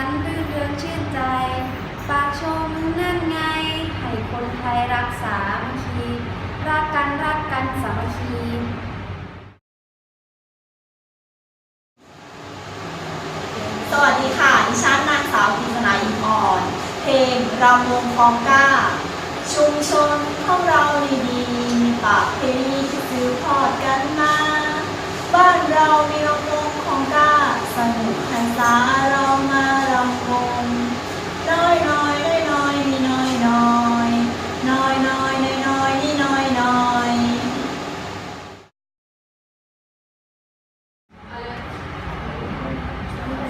ันรื่นเริงชื่นใจ ปากชมนั่นไง ให้คนไทยรักษามัคคีรักกันรักกันสามัคคีสวัสดีค่ะดิฉันนางสาวพิมนาอิมอ่อน เพลงรำวงคองก้า ชุมชนของเราดีๆมีปากเพลงที่สืบทอดกันมา บ้านเรามีรำวงคองก้า สนุกหันษาเรามารำวงน้อยน้อยน้อยน้อยนี่น้อยน้อยน้อยน้อยน้อยน้อยนี่น้อยน้อย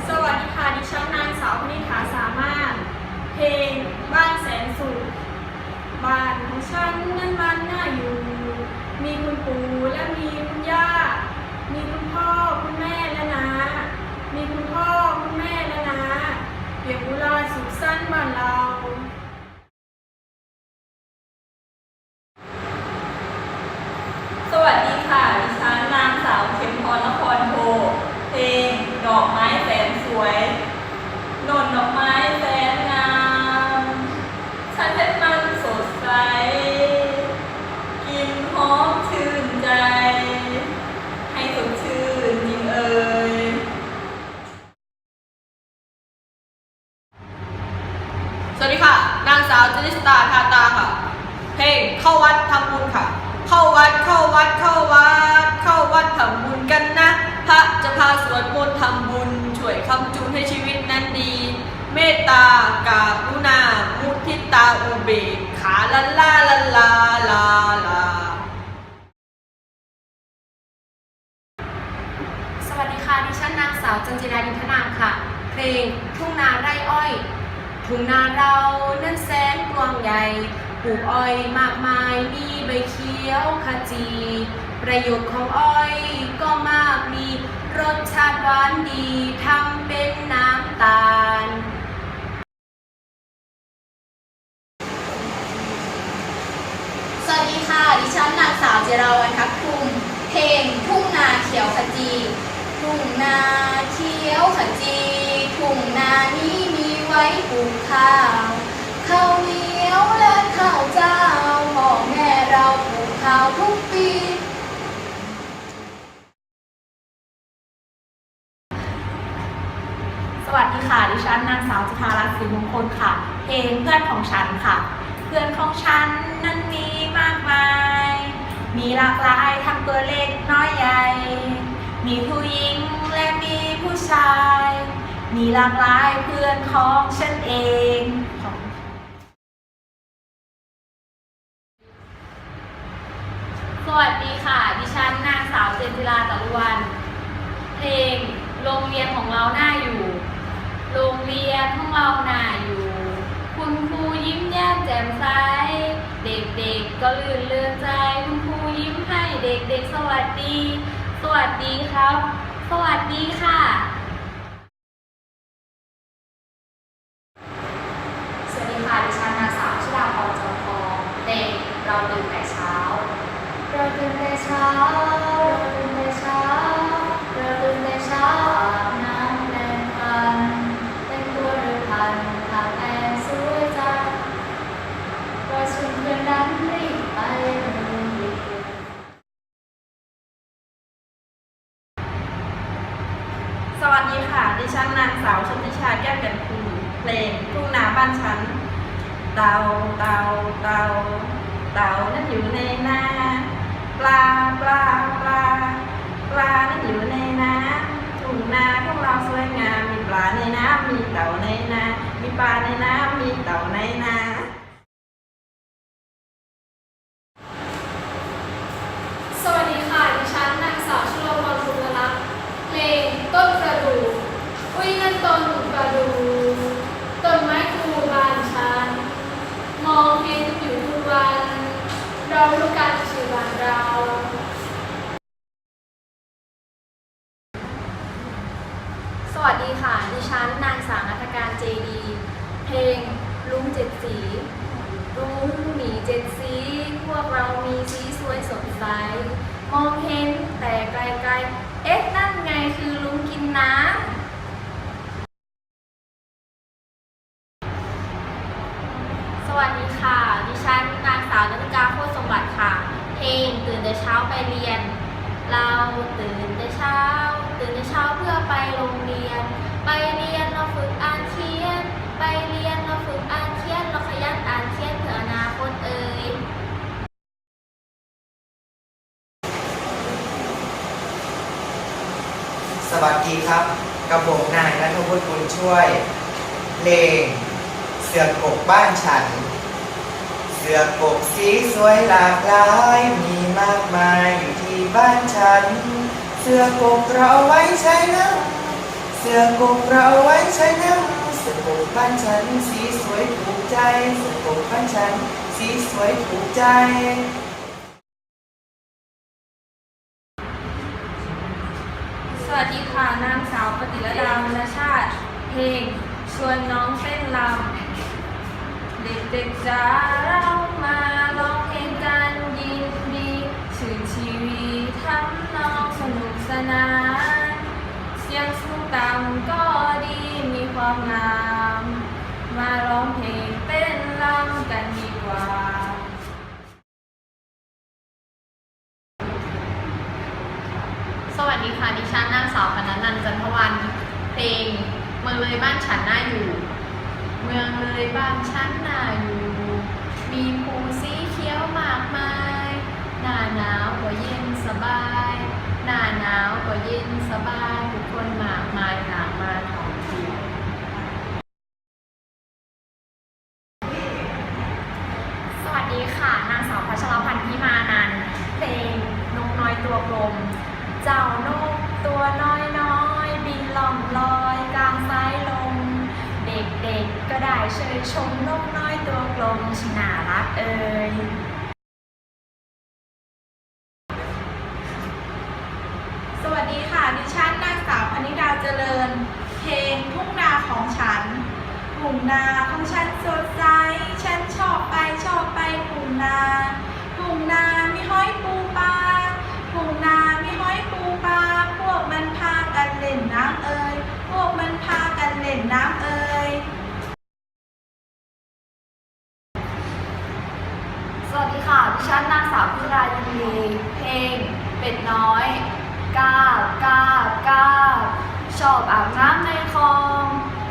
สวัสดีค่ะ ดิฉันนางสาวพนิษฐาสามารถ เพลงบ้านแสนสุข บ้านของฉันนั้นมันน่าอยู่ มีคุณปู่และมีคุณย่า มีคุณพ่อคุณแม่และนา มีคุณพ่อคุณแม่และนาเก็บเวลาสุขสันต์บ้านเรา สวัสดีค่ะ ดิฉันนางสาวเข็มพรนครโท เพลงดอกไม้แสนสวยหน่นดอกไม้แสนงาม ฉันเพชรมันสดใส กินหอมชื่นใจ ให้สดชื่นจริงเอ่ย สวัสดีค่ะ นางสาวจนิสตาทาตาค่ะ เพลงเข้าวัดทำบุญค่ะ เข้าวัดเข้า วัดเข้าวัดเข้าวัดทำบุญกันนะ พระจะพาสวดมนต์ทำบุญ ช่วยคำจูนให้ชีวิตนั้นดี เมตตากาลุณามุทิตาอุเบกขาละลาละลาลาลาสวัสดีค่ะ ดิฉันนางสาวจันจิราดินทนามค่ะ เพลงทุ่งนาไร่อ้อย ทุ่งนาเรานั้นแสนกว้างใหญ่ ปลูกอ้อยมากมาย มีใบเขียวขจี ประโยชน์ของอ้อยก็มากมีรสชาติหวานดีทำเป็นน้ำตาล สวัสดีค่ะ ดิฉันนางสาวเจราวันทักคุมเพลงทุ่งนาเขียวขจี ทุ่งนาเขียวขจี ทุ่งนานี้มีไว้ปลูกข้าวข้าว ข้าวเจ้าพ่อแม่เราปลูกข้าวทุกปีสวัสดีค่ะ ดิฉันนางสาวจุธารัตน์ศรีมงคลค่ะ เพลงเพื่อนของฉันค่ะ เพื่อนของฉันนั้นมีมากมาย มีหลากหลายทั้งตัวเล็กน้อยใหญ่ มีผู้หญิงและมีผู้ชาย มีหลากหลายเพื่อนของฉันเอง วัสดีค่ะ ดิฉันนางสาวเจนจิราตะลุวัน เพลงโรงเรียนของเราหน้าอยู่ โรงเรียนของเราหน้าอยู่ คุณครูยิ้มแย้มแจ่มใส เด็กๆก็ลื่นเลือนใจ คุณครูยิ้มให้เด็กๆ สวัสดี สวัสดีครับ สวัสดีค่ะ สวัสดีค่ะ ดิฉันนางสาวชิดาพรจอมทองเพลงเราตื่นแต่เช้า เราตื่นแต่เช้า เราตื่นแต่เช้า เราตื่นแต่เช้าอาบน้ำแปรงฟันแต่งตัวเรือพันทาแป้งสวยจังประชุมเพื่อนนั้นรีบไปโรงเรียนสวัสดีค่ะ ดิฉันนางสาวชนทิชาแก้วแก่นคูเพลงทุ่งนาบ้านฉัน เตาเตาเตาเต่านั้นอยู่ในนา ปลาปลาปลาปลานั้นอยู่ในน้ำถุงนาของเราสวยงามมีปลาในน้ำมีเต่าในนามีปลาในน้ำมีเต่าในนา รู้งมีเจ็ดสี พวกเรามีสีสวยสดใส มองเห็นแต่ไกลๆ เอ๊ะนั่นไงคือ กับผมนายนัทวุฒิบุญช่วย เลงเสือกกบ้านฉัน เสือกกสีสวยหลากหลาย มีมากมายอยู่ที่บ้านฉัน เสือกกเราไว้ใช้น้ำเสือกกเราไว้ใช้น้ำเสือกกบ้านฉัน สีสวยถูกใจ เสือกกบ้านฉัน สีสวยถูกใจสวัสดีค่ะ นางสาวปฏิรดาวรรณชาติ เพลง ชวนน้องเต้นรำเด็กๆจ้าเรามาร้องเพลงกันยินดีชื่นชีวีทำน้องสนุกสนาน เสียงสูงต่ำก็ดีมีความงาม มาร้องเพลงเต้นรำกันดีกว่าสวัสดีค่ะ ดิฉันนางสาวปนันนันจันทวัน เพลง เมืองเลยบ้านฉันน่าอยู่ เมืองเลยบ้านฉันน่าอยู่ มีภูสีเขียวมากมาย หน้าหนาวก็เย็นสบาย หน้าหนาวก็เย็นสบายทุกคนมากมายหลากมาท่องเที่ยวสวัสดีค่ะ นางสาวพัชรพันธ์พิมานันท์เพลงนกน้อยตัวกลม เจ้านกตัวน้อยน้อย ล่องลอยกลางสายลม เด็กๆก็ได้เชยชมนกน้อยตัวกลมชินารักเอ่ยสวัสดีค่ะ ดิฉันนางสาวพนิดาเจริญ เพลงทุ่งนาของฉัน หุ่งนาของฉันสดใส ฉันชอบไปชอบไปทุ่งนาทุ่งนามีห้อยปูปลาทุ่งนามีห้อยปูปลา พวกมันพากันเล่นน้ำเอ่ย พวกมันพากันเล่นน้ำเอ่ย สวัสดีค่ะ ดิฉันนางสาวพิรายินดี เพลง เป็ดน้อยก้าบก้าบก้าบชอบอาบน้ำในคลอง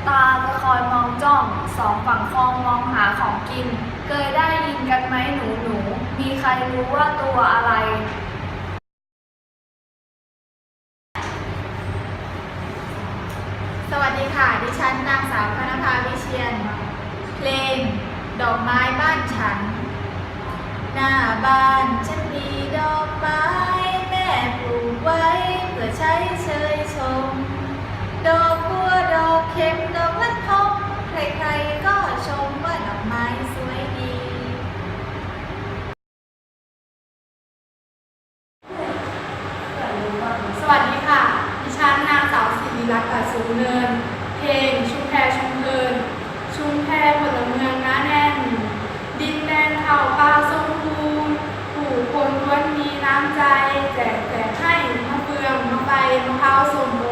ตาจะคอยมองจ้องสองฝั่งคลองมองหาของกิน เคยได้ยินกันไหมหนูหนู มีใครรู้ว่าตัวอะไรสวัสดีค่ะ ดิฉันนางสาวพนภาวิเชียน เพลง ดอกไม้บ้านฉัน หน้าบ้านฉันมีดอกไม้แม่ปลูกไว้เพื่อใช้เชยชม ดอกบัวดอกเข็มดอกลัดทองใครๆก็ชมว่าดอกไม้สวยดีสวัสดีค่ะ ดิฉันนางสาวศิริรักษ์ตัดสูงเนิน เพลงชุมแพชุมเพลินชุมแพพลเมืองน้าแน่น ดินแดนเข่าป่าสมบูรณ์ผู้คนล้ว น้ำใจแจกแจกให้มะเฟืองมะไฟมะพร้าวส้มโอ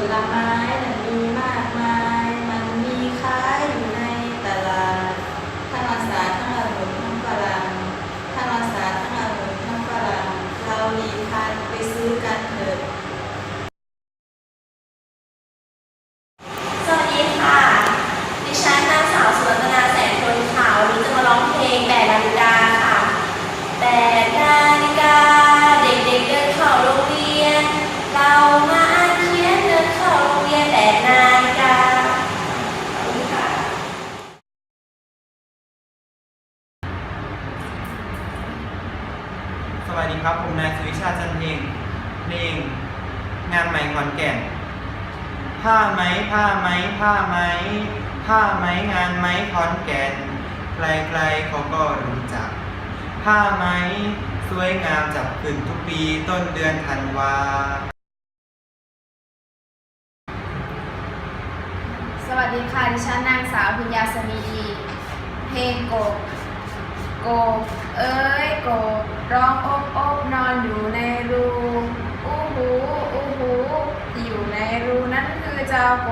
ผลไม้นั้นมีมากมาย มันมีขายอยู่ในตลาด ทั้งภาษาทั้งอารมณ์ทั้งฝรั่งทั้งภาษาทั้งอารมณ์ทั้งฝรั่งเราหลีกทางไปซื้อกันเถิด สวัสดีค่ะ ดิฉันนางสาวสุรัตนาแสงพลขาววันนี้จะมาร้องเพลงแปดนาฬิกาค่ะแปดนาฬิกา เด็กๆเดินเข้าโรงเรียน เรามาอ่านเขียนเดินเข้าโรงเรียนแปดนาฬิกา ดีครับ ผมนายสุวิชาติจันเพลงเพลงงานใหม่ขอนแก่น ผ้าไหมผ้าไหม ผ้าไหมผ้าไหมงานไหมขอนแก่นใครๆเขาก็รู้จัก ผ้าไหมสวยงามจับขึ้นทุกปีต้นเดือนธันวา สวัสดีค่ะ ดิฉันนางสาวพิญญาสมีดี เพลงโกโก เอ้ยโก ร้องอบอบนอนอยู่ในรูอู้หูอู้หู อยู่ในรูนั้นคือเจ้าก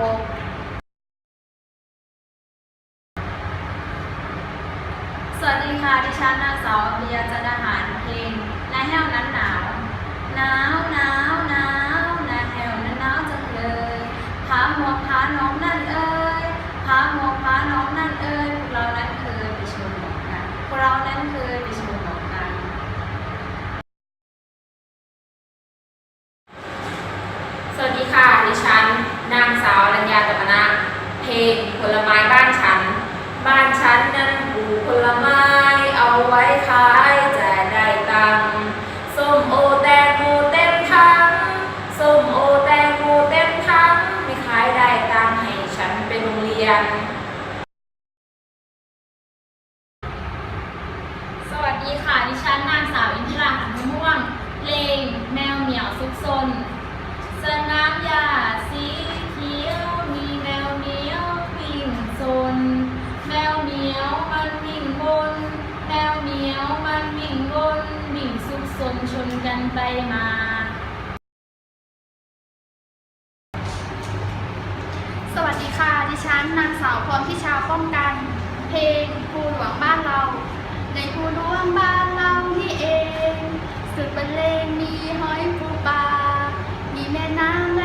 ไปมา สวัสดีค่ะ ดิฉันนางสาวพรพิชาป้องกัน เพลงภูหลวงบ้านเรา ในภูหลวงบ้านเราที่เองสึกบรรเลงมีหอยปูปลามีแม่น้ำ